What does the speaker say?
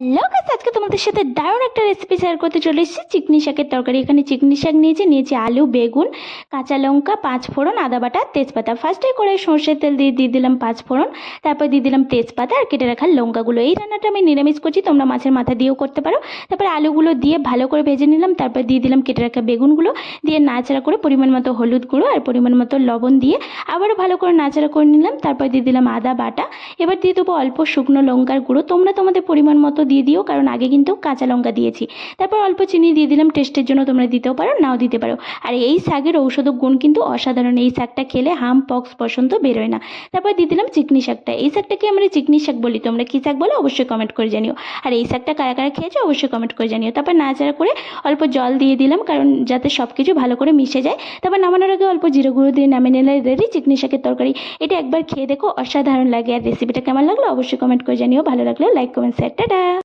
Hello আজকে তোমাদের সাথে দারুণ একটা রেসিপি শেয়ার করতে চলে এসেছি। চিকনি শাকের তরকারি, এখানে চিকনি শাক নিয়েছি নিয়েছি আলু, বেগুন, কাঁচা লঙ্কা, পাঁচ ফোড়ন, আদা বাটা, তেজপাতা। ফার্স্টে করে সর্ষের তেল দিয়ে দিয়ে দিলাম পাঁচ ফোড়ন, তারপর দিয়ে দিলাম তেজপাতা আর কেটে রাখা লঙ্কাগুলো। এই রান্নাটা আমি নিরামিষ করছি, তোমরা মাছের মাথা দিয়েও করতে পারো। তারপর আলুগুলো দিয়ে ভালো করে ভেজে নিলাম, তারপর দিয়ে দিলাম কেটে রাখা বেগুনগুলো। দিয়ে নাড়াচাড়া করে পরিমাণ মতো হলুদ গুঁড়ো আর পরিমাণ মতো লবণ দিয়ে আবারও ভালো করে নাড়াচাড়া করে নিলাম, তারপর দিয়ে দিলাম আদা বাটা। এবার দিয়ে দেবো অল্প শুকনো লঙ্কার গুঁড়ো। তোমরা তোমাদের পরিমাণ মতো দিয়ে দিও, কারণ আগে কিন্তু কাঁচা লঙ্কা দিয়েছি। তারপর অল্প চিনি দিয়ে দিলাম, টেস্টের জন্য তোমরা দিতেও পারো, নাও দিতে পারো। আর এই শাকের ঔষধ গুণ কিন্তু অসাধারণ। এই শাকটা খেলে হাম, পক্স পছন্দ বেরোয় না। তারপর দিয়ে দিলাম চিকনি শাকটা। এই শাকটাকে আমরা চিকনি শাক বলি। তোমরা কী শাক বলো অবশ্যই কমেন্ট করে জানিও। আর এই শাকটা কারা কারা খেয়েছো অবশ্যই কমেন্ট করে জানিও। তারপর নাড়াচাড়া করে অল্প জল দিয়ে দিলাম, কারণ যাতে সব কিছু ভালো করে মিশে যায়। তারপর নামানোর আগে অল্প জিরে গুঁড়ো দিয়ে নামিয়ে নিলে রেডি চিকনি শাকের তরকারি। এটা একবার খেয়ে দেখো, অসাধারণ লাগে। আর রেসিপিটা কেমন লাগল অবশ্যই কমেন্ট করে জানিও। ভালো লাগলে লাইক কমেন্ট শেয়ার টাটা